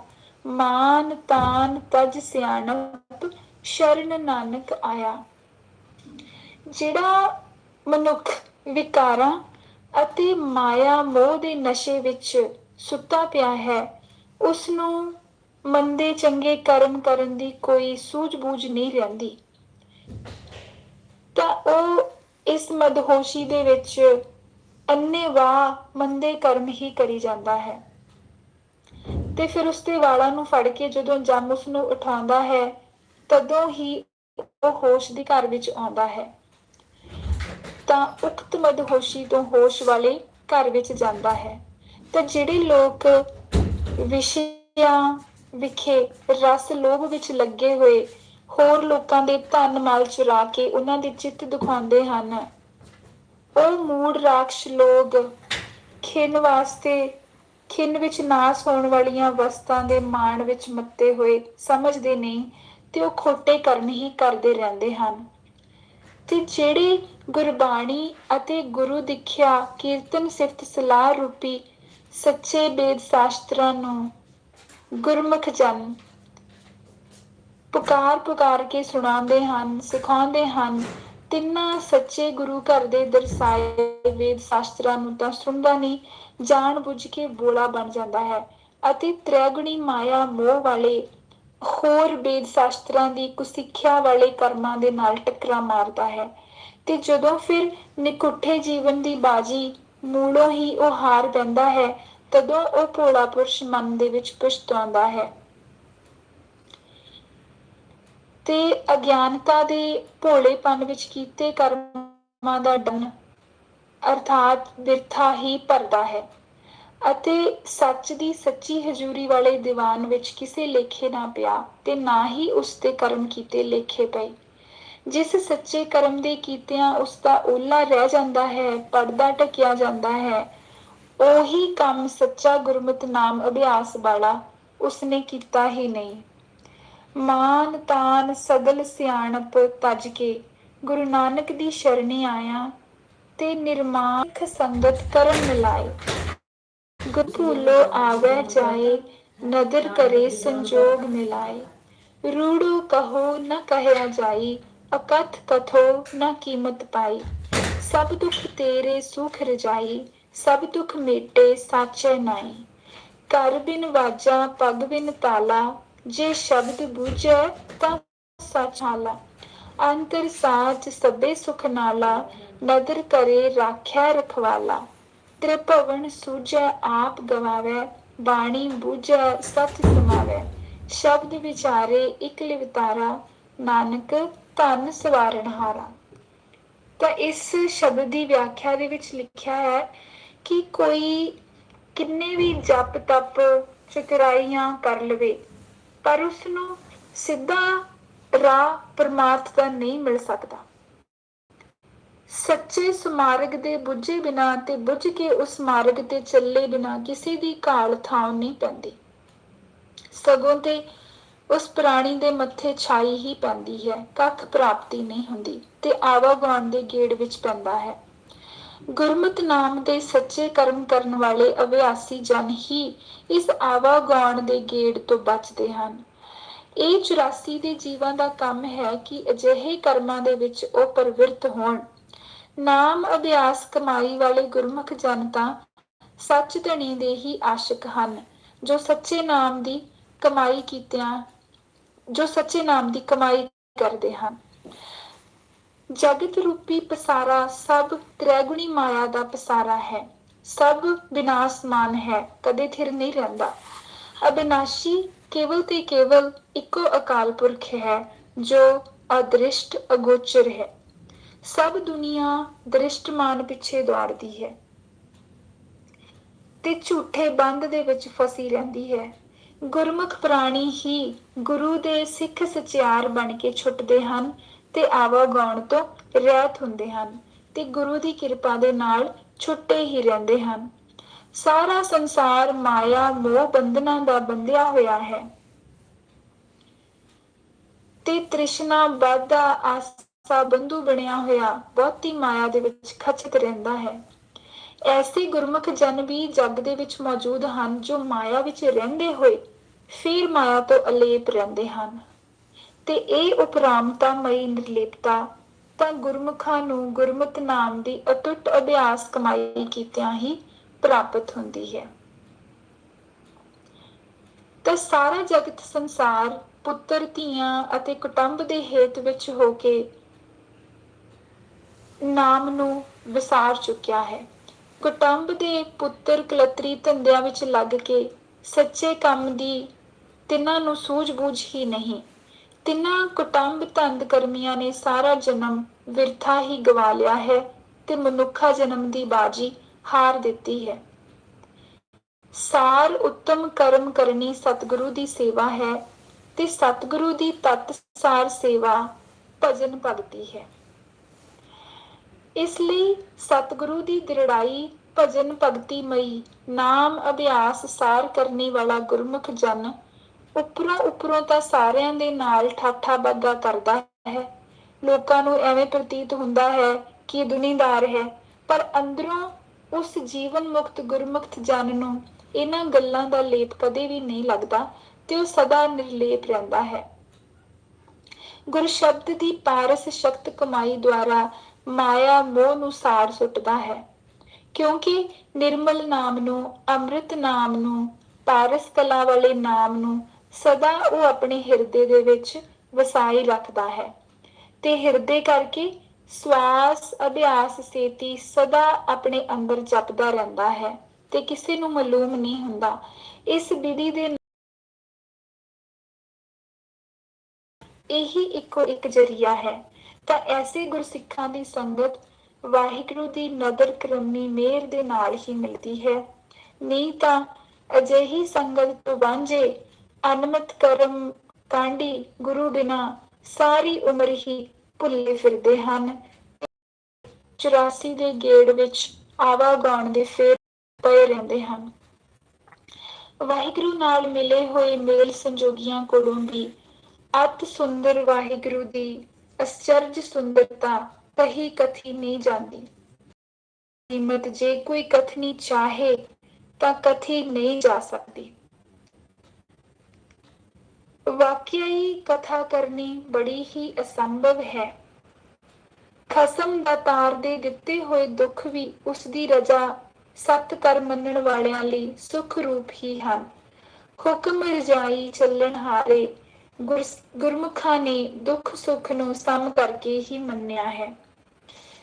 Speaker 1: ਮਾਨ ਤਾਨ ਤਜ ਸਿਆਣਪ, ਸ਼ਰਨ ਨਾਨਕ ਆਇਆ। ਜਿਹੜਾ ਮਨੁੱਖ ਵਿਕਾਰਾਂ ਅਤੇ ਮਾਇਆ ਮੋਹ ਦੇ ਨਸ਼ੇ ਵਿੱਚ ਸੁੱਤਾ ਪਿਆ ਹੈ ਉਸ ਨੂੰ ਮੰਦੇ ਚੰਗੇ ਕਰਮ ਕਰਨ ਦੀ ਕੋਈ ਸੂਝ-ਬੂਝ ਨਹੀਂ ਰਹਿੰਦੀ। ਤਾਂ ਉਹ ਇਸ ਮਦਹੋਸ਼ੀ ਦੇ ਵਿੱਚ ਅੰਨੇਵਾਹ ਮੰਦੇ ਕਰਮ ਹੀ ਕਰੀ ਜਾਂਦਾ ਹੈ। ਤੇ ਫਿਰ ਉਸ ਦੇ ਵਾਲਾਂ ਨੂੰ ਫੜ ਕੇ ਜਦੋਂ ਜਮ ਉਸ ਨੂੰ ਉਠਾਉਂਦਾ ਹੈ, ਤਦੋਂ ਹੀ ਉਹ ਹੋਸ਼ ਦੀ ਘਰ ਵਿੱਚ ਆਉਂਦਾ ਹੈ। ਤਾਂ ਉਕਤ ਮਦਹੋਸ਼ੀ ਤੋਂ ਹੋਸ਼ ਵਾਲੇ ਘਰ ਵਿੱਚ ਜਾਂਦਾ ਹੈ। ਤਾਂ ਜਿਹੜੇ ਲੋਕ ਵਿਸ਼ਿਆਂ ਵਿਖੇ ਰਸ ਲੋਭ ਵਿੱਚ ਲੱਗੇ ਹੋਏ ਹੋਰ ਲੋਕਾਂ ਦੇ ਧਨ ਮਾਲ ਚੁਰਾ ਕੇ ਉਹਨਾਂ ਦੀ ਚਿੱਤ ਦੁਖਾਉਂਦੇ ਹਨ ਉਹ ਮੂੜ ਰਾਖਸ਼ ਲੋਕ ਖਿੰਨ ਵਾਸਤੇ, ਖਿੰਨ ਵਿੱਚ ਨਾਸ ਹੋਣ ਵਾਲੀਆਂ ਵਸਤਾਂ ਦੇ ਮਾਣ ਵਿੱਚ ਮੱਤੇ ਹੋਏ ਸਮਝਦੇ ਨਹੀਂ ਤੇ ਉਹ ਖੋਟੇ ਕਰਮ ਹੀ ਕਰਦੇ ਰਹਿੰਦੇ ਹਨ। ਤੇ ਜਿਹੜੇ ਗੁਰਬਾਣੀ ਅਤੇ ਗੁਰੂ ਦਿਖਿਆ ਕੀਰਤਨ ਸਿਫਤ ਸਲਾਹ ਰੂਪੀ ਸੱਚੇ ਵੇਦ ਸ਼ਾਸਤਰਾਂ ਨੂੰ ਗੁਰਮੁਖ ਜਨ ਪੁਕਾਰ ਪੁਕਾਰ ਕੇ ਸੁਣਾਉਂਦੇ ਹਨ, ਸਿਖਾਉਂਦੇ ਹਨ ਤਿੰਨਾਂ ਸੱਚੇ ਗੁਰੂ ਘਰ ਦੇ ਦਰਸਾਏ ਵੇਦ ਸ਼ਾਸਤਰਾਂ ਨੂੰ ਤਾਂ ਸੁਣਦਾ ਨਹੀਂ, ਜਾਣ ਬੁੱਝ ਕੇ ਬੋਲਾ ਬਣ ਜਾਂਦਾ ਹੈ ਅਤੇ ਤ੍ਰੈਗੁਣੀ ਮਾਇਆ ਮੋਹ ਵਾਲੇ ਹੋਰ ਵੇਦ ਸ਼ਾਸਤਰਾਂ ਦੀ ਕੁਸਿੱਖਿਆ ਵਾਲੇ ਕਰਮਾਂ ਦੇ ਨਾਲ ਟੱਕਰਾਂ ਮਾਰਦਾ ਹੈ ਤੇ ਜਦੋਂ ਫਿਰ ਨਿਕੁੱਠੇ ਜੀਵਨ ਦੀ ਬਾਜੀ ਮੂਲੋਂ ਹੀ ਉਹ ਹਾਰ ਪੈਂਦਾ ਹੈ, ਤਦੋਂ ਉਹ ਭੋਲਾ ਪੁਰਸ਼ ਮਨ ਦੇ ਵਿੱਚ ਪਛਤਾਉਂਦਾ ਹੈ। ਤੇ ਅਗਿਆਨਤਾ ਦੇ ਭੋਲੇਪਨ ਵਿੱਚ ਕੀਤੇ ਕਰਮਾਂ ਦਾ ਡਨ ਅਰਥਾਤ ਬਿਰਥਾ ਹੀ ਭਰਦਾ ਹੈ ਅਤੇ ਸੱਚ ਦੀ ਸੱਚੀ ਹਜ਼ੂਰੀ ਵਾਲੇ ਦੀਵਾਨ ਵਿੱਚ ਕਿਸੇ ਲੇਖੇ ਨਾ ਪਿਆ ਤੇ ਨਾ ਹੀ ਉਸ ਤੇ ਕਰਮ ਕੀਤੇ ਲੇਖੇ ਪਏ। ਜਿਸ ਸੱਚੇ ਕਰਮ ਦੇ ਕੀਤਿਆਂ ਉਸ ਦਾ ਓਲਾ ਰਹਿ ਜਾਂਦਾ ਹੈ, ਪਰਦਾ ਟਕਿਆ ਜਾਂਦਾ ਹੈ, ਉਹੀ ਕੰਮ ਸੱਚਾ ਗੁਰਮਤਿ ਨਾਮ ਅਭਿਆਸ ਵਾਲਾ ਉਸਨੇ ਕੀਤਾ ਹੀ ਨਹੀਂ। ਮਾਨ ਤਾਨ ਸਗਲ ਸਿਆਣਪ ਤਜ ਕੇ, ਗੁਰੂ ਨਾਨਕ ਦੀ ਸ਼ਰਣੀ ਆਇਆ ਤੇ ਨਿਰਮਾਖ ਸੰਗਤ ਕਰਨ ਮਿਲਾਏ। ਗੁਰ ਆਵੇ ਜਾਏ, ਨਦਰ ਕਰੇ ਸੰਜੋਗ ਮਿਲਾਏ। ਰੂੜੋ ਕਹੋ ਨਾ ਕਹਿਆ ਜਾਈ, ਅਕਥ ਕਥੋ ਨਾ ਕੀਮਤ ਪਾਈ। ਸਭ ਦੁਖ ਤੇਰੇ ਸੁਖ ਰਜਾਈ, ਸਭ ਦੁਖ ਮੇਟੇ ਸਾਚੈ ਨਾਈ। ਕਰ ਬਿਨ ਵਾਜਾ, ਪਗ ਬਿਨ ਤਾਲਾ ਜੇ ਸ਼ਬਦ ਬੂਝੈ ਤਾਂ ਸਚਾਲਾ ਅੰਤਰ ਸਾਚ ਸਭੇ ਸੁਖ ਨਾਲਾ, ਨਦਰ ਕਰੇ ਰਾਖਿਆ ਰਖਵਾਲਾ। ਤ੍ਰਿਭਵਨ ਸੂਝੈ ਆਪ ਗਵਾਵੇ, ਬਾਣੀ ਬੂਝੈ ਸਤ ਸਮਾਵੇ। ਸ਼ਬਦ ਵਿਚਾਰੇ ਇਕ ਲਿਵਤਾਰਾ ਨਾਨਕ ਧਨ ਸਵਾਰਨ ਹਾਰਾ। ਤਾਂ ਇਸ ਸ਼ਬਦ ਦੀ ਵਿਆਖਿਆ ਦੇ ਵਿੱਚ ਲਿਖਿਆ ਹੈ ਕਿ ਕੋਈ ਕਿੰਨੇ ਵੀ ਜਪ ਤਪ ਚਤੁਰਾਈਆਂ ਕਰ ਲਵੇ ਪਰ ਉਸ ਨੂੰ ਸਿੱਧਾ ਰਾਹ ਪਰਮਾਰਥ ਦਾ ਨਹੀਂ ਮਿਲ ਸਕਦਾ। ਸੱਚੇ ਸਮਾਰਗ ਦੇ ਬੁੱਝੇ ਬਿਨਾ ਤੇ ਬੁੱਝ ਕੇ ਉਸ ਮਾਰਗ ਤੇ ਚੱਲੇ ਬਿਨਾ ਕਿਸੇ ਦੀ ਘਾਲ ਥਾਂ ਨਹੀਂ ਪੈਂਦੀ। ਸਗੋਂ ਤੇ ਉਸ ਪ੍ਰਾਣੀ ਦੇ ਮੱਥੇ ਛਾਈ ਹੀ ਪੈਂਦੀ ਹੈ, ਕੱਖ ਪ੍ਰਾਪਤੀ ਨਹੀਂ ਹੁੰਦੀ ਤੇ ਆਵਾਗਾਣ ਦੇ ਗੇੜ ਵਿੱਚ ਪੈਂਦਾ ਹੈ। ਗੁਰਮਤ ਨਾਮ ਦੇ ਸੱਚੇ ਕਰਮ ਕਰਨ ਵਾਲੇ ਅਭਿਆਸੀ ਜਨ ਹੀ ਇਸ ਆਵਾਗਾਣ ਦੇ ਗੇੜ ਤੋਂ ਬਚਦੇ ਹਨ। ਇਹ 84 ਦੇ ਜੀਵਾਂ ਦਾ ਕੰਮ ਹੈ ਕਿ ਅਜਿਹੇ ਕਰਮਾਂ ਦੇ ਵਿੱਚ ਉਹ ਪ੍ਰਵਿਰਤ ਹੋਣ। ਨਾਮ ਅਭਿਆਸ ਕਮਾਈ ਵਾਲੇ ਗੁਰਮੁਖ ਜਨ ਤਾਂ ਸੱਚ ਧਣੀ ਦੇ ਹੀ ਆਸ਼ਿਕ ਹਨ, ਜੋ ਸੱਚੇ ਨਾਮ ਦੀ ਕਮਾਈ ਕੀਤਿਆਂ ਜੋ ਸੱਚੇ ਨਾਮ ਦੀ ਕਮਾਈ ਕਰਦੇ ਹਨ। ਜਗਤ ਰੂਪੀ ਪਸਾਰਾ ਸਭ ਤ੍ਰੈਗੁਣੀ ਮਾਇਆ ਦਾ ਪਸਾਰਾ ਹੈ। ਸਭ ਵਿਨਾਸ਼ਮਾਨ ਹੈ, ਕਦੇ ਥਿਰ ਨਹੀਂ ਰਹਿੰਦਾ। ਅਬਿਨਾਸ਼ੀ ਕੇਵਲ ਤੇ ਕੇਵਲ ਇੱਕੋ ਅਕਾਲ ਪੁਰਖ ਹੈ, ਜੋ ਅਦ੍ਰਿਸ਼ਟ ਅਗੋਚਰ ਹੈ। ਸਭ ਦੁਨੀਆ ਦ੍ਰਿਸ਼ਟਮਾਨ ਪਿੱਛੇ ਦੌੜਦੀ ਹੈ ਤੇ ਝੂਠੇ ਬੰਦ ਦੇ ਵਿੱਚ ਫਸੀ ਰਹਿੰਦੀ ਹੈ। ਗੁਰਮੁਖ ਪ੍ਰਾਣੀ ਹੀ ਗੁਰੂ ਦੇ ਸਿੱਖ ਸਚਿਆਰ ਬਣ ਕੇ ਛੁੱਟਦੇ ਹਨ ਤੇ ਆਵਾਗਾਉਣ ਤੋਂ ਰਹਿਤ ਹੁੰਦੇ ਹਨ ਤੇ ਗੁਰੂ ਦੀ ਕਿਰਪਾ ਦੇ ਨਾਲ ਛੁੱਟੇ ਹੀ ਰਹਿੰਦੇ ਹਨ। ਸਾਰਾ ਸੰਸਾਰ ਮਾਇਆ, ਮੋਹ, ਬੰਧਨਾਂ ਦਾ ਬੰਧਿਆ ਹੋਇਆ ਹੈ। ਤੇ ਤ੍ਰਿਸ਼ਨਾ ਬਾਧਾ ਆਸਾ ਬੰਧੂ ਬਣਿਆ ਹੋਇਆ ਬਹੁਤੀ ਮਾਇਆ ਦੇ ਵਿੱਚ ਖਚਿਤ ਰਹਿੰਦਾ ਹੈ। ਐਸੇ ਗੁਰਮੁਖ ਜਨ ਵੀ ਜੱਗ ਦੇ ਵਿੱਚ ਮੌਜੂਦ ਹਨ ਜੋ ਮਾਇਆ ਵਿੱਚ ਰਹਿੰਦੇ ਹੋਏ ਫਿਰ ਮਾਇਆ ਤੋਂ ਅਲੇਪ ਰਹਿੰਦੇ ਹਨ। ਤੇ ਇਹ ਉਪਰਾਮਤਾ ਮਈ ਨਿਰਲੇਪਤਾ ਤਾਂ ਗੁਰਮੁਖਾਂ ਨੂੰ ਗੁਰਮਤਿ ਨਾਮ ਦੀ ਅਟੁੱਟ ਅਭਿਆਸ ਕਮਾਈ ਕੀਤਿਆਂ ਹੀ ਪ੍ਰਾਪਤ ਹੁੰਦੀ ਹੈ। ਤਾਂ ਸਾਰਾ ਜਗਤ ਸੰਸਾਰ ਪੁੱਤਰ, ਧੀਆਂ ਅਤੇ ਕੁਟੰਬ ਦੇ ਹੇਤ ਵਿੱਚ ਹੋ ਕੇ ਨਾਮ ਨੂੰ ਵਿਸਾਰ ਚੁੱਕਿਆ ਹੈ। ਕੁਟੰਬ ਦੇ ਪੁੱਤਰ ਕਲਤਰੀ ਧੰਦਿਆਂ ਵਿੱਚ ਲੱਗ ਕੇ ਸੱਚੇ ਕੰਮ ਦੀ ਤਿੰਨਾਂ ਨੂੰ ਸੂਝ-ਬੂਝ ਹੀ ਨਹੀਂ। ਤਿੰਨਾਂ ਕੁਟੰਬ ਧੰਦ ਕਰਮੀਆਂ ਨੇ ਸਾਰਾ ਜਨਮ ਵਿਰਥਾ ਹੀ ਗਵਾ ਲਿਆ ਹੈ ਤੇ ਮਨੁੱਖਾ ਜਨਮ ਦੀ ਬਾਜੀ ਹਾਰ ਦਿੱਤੀ ਹੈ। ਸਾਰ ਉੱਤਮ ਕਰਮ ਕਰਨੀ ਸਤਿਗੁਰੂ ਦੀ ਸੇਵਾ ਹੈ ਤੇ ਸਤਿਗੁਰੂ ਦੀ ਤਤ ਸਾਰ ਸੇਵਾ ਭਜਨ ਭਗਤੀ ਹੈ। ਇਸ ਲਈ ਸਤਿਗੁਰੂ ਦੀ ਦ੍ਰਿੜਾਈ ਭਜਨ ਭਗਤੀ ਮਈ ਨਾਮ ਅਭਿਆਸ ਸਾਰ ਕਰਨੀ ਵਾਲਾ ਗੁਰਮੁਖ ਜਨ ਉੱਪਰੋਂ ਉੱਪਰੋਂ ਤਾਂ ਸਾਰਿਆਂ ਦੇ ਨਾਲ ਠਾਠਾ ਬੱਗਾ ਕਰਦਾ ਹੈ। ਲੋਕਾਂ ਨੂੰ ਐਵੇਂ ਪ੍ਰਤੀਤ ਹੁੰਦਾ ਹੈ ਕਿ ਦੁਨੀਦਾਰ ਹੈ। ਪਰ ਅੰਦਰੋਂ ਉਸ ਜੀਵਨ ਮੁਕਤ ਗੁਰਮੁਖਤ ਜਨ ਨੂੰ ਇਹਨਾਂ ਗੱਲਾਂ ਦਾ ਲੇਪ ਕਦੇ ਵੀ ਨਹੀਂ ਲੱਗਦਾ ਤੇ ਉਹ ਸਦਾ ਨਿਰਲੇਪ ਰਹਿੰਦਾ ਹੈ। ਗੁਰ ਸ਼ਬਦ ਦੀ ਪਾਰਸ ਸ਼ਕਤ ਕਮਾਈ ਦੁਆਰਾ ਮਾਇਆ ਮੋਹ ਨੂੰ ਸਾੜ ਸੁੱਟਦਾ ਹੈ। ਕਿਉਂਕਿ ਨਿਰਮਲ ਨਾਮ ਨੂੰ, ਅੰਮ੍ਰਿਤ ਨਾਮ ਨੂੰ, ਪਾਰਸ ਕਲਾ ਵਾਲੇ ਨਾਮ ਨੂੰ ਸਦਾ ਉਹ ਆਪਣੇ ਹਿਰਦੇ ਦੇ ਵਿੱਚ ਵਸਾਈ ਰੱਖਦਾ ਹੈ। ਤੇ ਹਿਰਦੇ ਕਰਕੇ ਸਵਾਸ, ਅਭਿਆਸ, ਸੇਤੀ ਸਦਾ ਆਪਣੇ ਅੰਦਰ ਜਪਦਾ ਰਹਿੰਦਾ ਹੈ ਤੇ ਕਿਸੇ ਨੂੰ ਮਾਲੂਮ ਨਹੀਂ ਹੁੰਦਾ। ਇਸ ਵਿਧੀ ਦੇ ਇਹੀ ਇੱਕੋ ਇੱਕ ਜਰੀਆ ਹੈ। ਤਾਂ ਐਸੇ ਗੁਰਸਿੱਖਾਂ ਦੀ ਸੰਗਤ ਵਾਹਿਗੁਰੂ ਦੀ ਨਦਰ ਕਰਮੀ ਮਿਹਰ ਦੇ ਨਾਲ ਹੀ ਮਿਲਦੀ ਹੈ। ਨਹੀਂ ਤਾਂ ਅਜਿਹੀ ਸੰਗਤ ਤੋਂ ਵਾਂਝੇ ਅਨਮਤ ਕਰਮ ਕਾਂਡੀ ਗੁਰੂ ਬਿਨਾ ਸਾਰੀ ਉਮਰ ਹੀ ਭੁੱਲੇ ਫਿਰਦੇ ਹਨ। 84 ਦੇ ਗੇੜ ਵਿੱਚ ਆਵਾ ਗਾਉਣ ਦੇ ਫੇਰ ਪਏ ਰਹਿੰਦੇ ਹਨ। ਵਾਹਿਗੁਰੂ ਨਾਲ ਮਿਲੇ ਹੋਏ ਮੇਲ ਸੰਜੋਗੀਆਂ ਕੋਲੋਂ ਵੀ ਅਤ ਸੁੰਦਰ ਵਾਹਿਗੁਰੂ ਦੀ ਅਚਰਜ ਸੁੰਦਰਤਾ ਕਹੀ ਕਥੀ ਨਹੀਂ ਜਾਂਦੀ। ਕੀਮਤ ਜੇ ਕੋਈ ਕਥਨੀ ਚਾਹੇ ਤਾਂ ਕਥੀ ਨਹੀਂ ਜਾ ਸਕਦੀ। ਵਾਕਿਆਈ ਕਥਾ ਕਰਨੀ ਬੜੀ ਹੀ ਅਸੰਭਵ ਹੈ। ਖਸਮ ਦਾ ਤਾਰ ਦੇ ਦਿੱਤੇ ਹੋਏ ਦੁੱਖ ਵੀ ਉਸ ਦੀ ਰਜ਼ਾ ਸਤ ਕਰ ਮੰਨਣ ਵਾਲਿਆਂ ਲਈ ਸੁਖ ਰੂਪ ਹੀ ਹਨ। ਹੁਕਮ ਰਜਾਈ ਚੱਲਣ ਹਾਰੇ ਗੁਰਮੁਖਾਂ ਨੇ ਦੁੱਖ ਸੁੱਖ ਨੂੰ ਸਮ ਕਰਕੇ ਹੀ ਮੰਨਿਆ ਹੈ।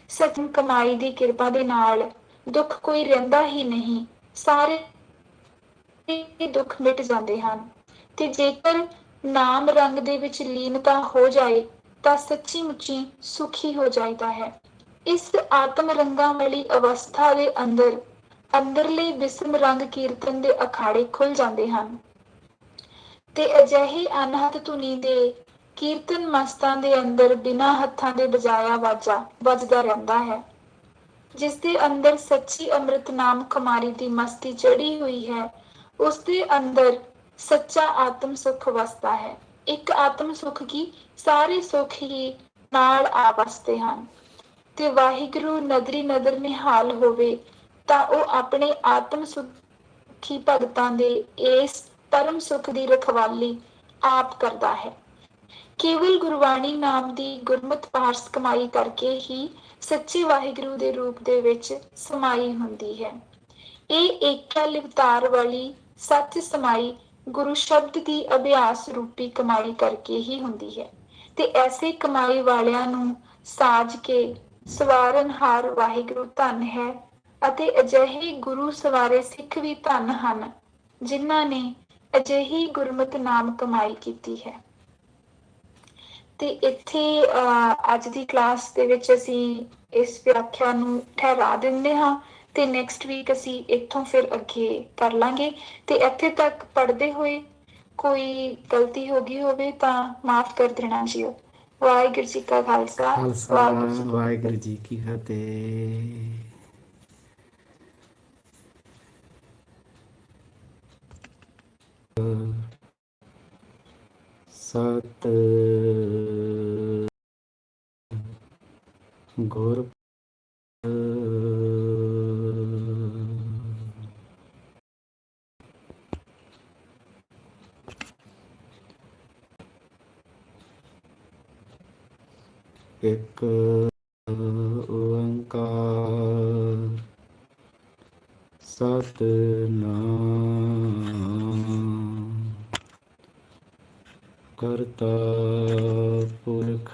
Speaker 1: ਸਤਿ ਕਮਾਈ ਦੀ ਕਿਰਪਾ ਦੇ ਨਾਲ ਦੁੱਖ ਕੋਈ ਰਹਿੰਦਾ ਹੀ ਨਹੀਂ, ਸਾਰੇ ਦੁੱਖ ਮਿਟ ਜਾਂਦੇ ਹਨ। ਤੇ ਜੇਕਰ ਨਾਮ ਰੰਗ ਦੇ ਵਿੱਚ ਲੀਨਤਾ ਹੋ ਜਾਏ, ਤਾਂ ਸੱਚੀ ਮੁੱਚੀ ਸੁਖੀ ਹੋ ਜਾਂਦਾ ਹੈ। ਇਸ ਆਤਮ ਰੰਗਾਂ ਵਾਲੀ ਅਵਸਥਾ ਦੇ ਅੰਦਰ, ਅੰਦਰਲੇ ਬਿਸਮ ਰੰਗ ਕੀਰਤਨ ਦੇ ਅਖਾੜੇ ਖੁੱਲ ਜਾਂਦੇ ਹਨ। ਤੇ ਅਜਿਹੀ ਅਨਹਦ ਧੁਨੀ ਦੇ ਕੀਰਤਨ ਮਸਤਾਂ ਦੇ ਅੰਦਰ ਬਿਨਾਂ ਹੱਥਾਂ ਦੇ ਬਜਾਇਆ ਵਾਜਾ, ਵੱਜਦਾ ਰਹਿੰਦਾ ਹੈ। ਜਿਸ ਦੇ ਅੰਦਰ ਸੱਚੀ ਅੰਮ੍ਰਿਤ ਨਾਮ ਕੁਮਾਰੀ ਦੀ ਮਸਤੀ ਚੜੀ ਹੋਈ ਹੈ, ਉਸ ਦੇ ਅੰਦਰ ਸੱਚਾ ਆਤਮ ਸੁਖ ਵਸਦਾ ਹੈ। ਇੱਕ ਆਤਮ ਸੁਖ ਕੀ? ਸਾਰੇ ਸੁਖ ਹੀ ਨਾਲ ਆ ਹਨ। ਤੇ ਵਾਹਿਗੁਰੂ ਨਦਰੀ ਨਦਰ ਨਿਹਾਲ ਹੋਵੇ, ਤਾਂ ਉਹ ਆਪਣੇ ਆਤਮ ਸੁਖੀ ਭਗਤਾਂ ਦੇ ਇਸ ਪਰਮ ਸੁਖ ਦੀ ਰਖਵਾਲੀ ਆਪ ਕਰਦਾ ਹੈ। ਕੇਵਲ ਗੁਰਬਾਣੀ ਨਾਮ ਦੀ ਗੁਰਮਤ ਪਾਰਸ ਕਮਾਈ ਕਰਕੇ ਹੀ ਸੱਚੇ ਵਾਹਿਗੁਰੂ ਦੇ ਰੂਪ ਦੇ ਵਿੱਚ ਸਮਾਈ ਹੁੰਦੀ ਹੈ। ਇਹ ਏਕਾ ਲਿਵਤਾਰ ਵਾਲੀ ਸੱਚ ਸਮਾਈ ਗੁਰੂ ਸ਼ਬਦ ਦੀ ਅਭਿਆਸ ਰੂਪੀ ਕਮਾਈ ਕਰਕੇ ਹੀ ਹੁੰਦੀ ਹੈ ਤੇ ਐਸੇ ਕਮਾਈ ਵਾਲਿਆਂ ਨੂੰ ਸਾਜ ਕੇ ਸਵਾਰਨਹਾਰ ਵਾਹਿਗੁਰੂ ਧੰਨ ਹੈ ਅਤੇ ਅਜਿਹੇ ਗੁਰੂ ਸਵਾਰੇ ਸਿੱਖ ਵੀ ਧਨ ਹਨ ਜਿਨ੍ਹਾਂ ਨੇ ਅਜਿਹੀ ਗੁਰਮਤਿ ਨਾਮ ਕਮਾਈ ਕੀਤੀ ਹੈ। ਤੇ ਇੱਥੇ ਅਹ, ਅੱਜ ਦੀ ਕਲਾਸ ਦੇ ਵਿੱਚ ਅਸੀਂ ਇਸ ਵਿਆਖਿਆ ਨੂੰ ਠਹਿਰਾ ਦਿੰਦੇ ਹਾਂ। ਤੇ ਨੈਕਸਟ ਵੀਕ ਅਸੀਂ ਇੱਥੋਂ ਫਿਰ ਅੱਗੇ ਕਰ ਲਾਂਗੇ। ਤੇ ਇੱਥੇ ਤੱਕ ਪੜ੍ਹਦੇ ਹੋਏ ਕੋਈ ਗਲਤੀ ਹੋ ਗਈ ਹੋਵੇ ਤਾਂ ਮਾਫ ਕਰ ਦੇਣਾ ਜੀ ਵਾਹਿਗੁਰੂ ਜੀ ਕਾ ਖਾਲਸਾ
Speaker 2: ਵਾਹਿਗੁਰੂ ਜੀ ਕੀ ਫਤਿਹ। ਸਤ ਗੁਰ ਇੱਕ ਓੰਕਾਰ। ਸਤਨਾਮ। ਕਰਤਾ ਪੁਰਖ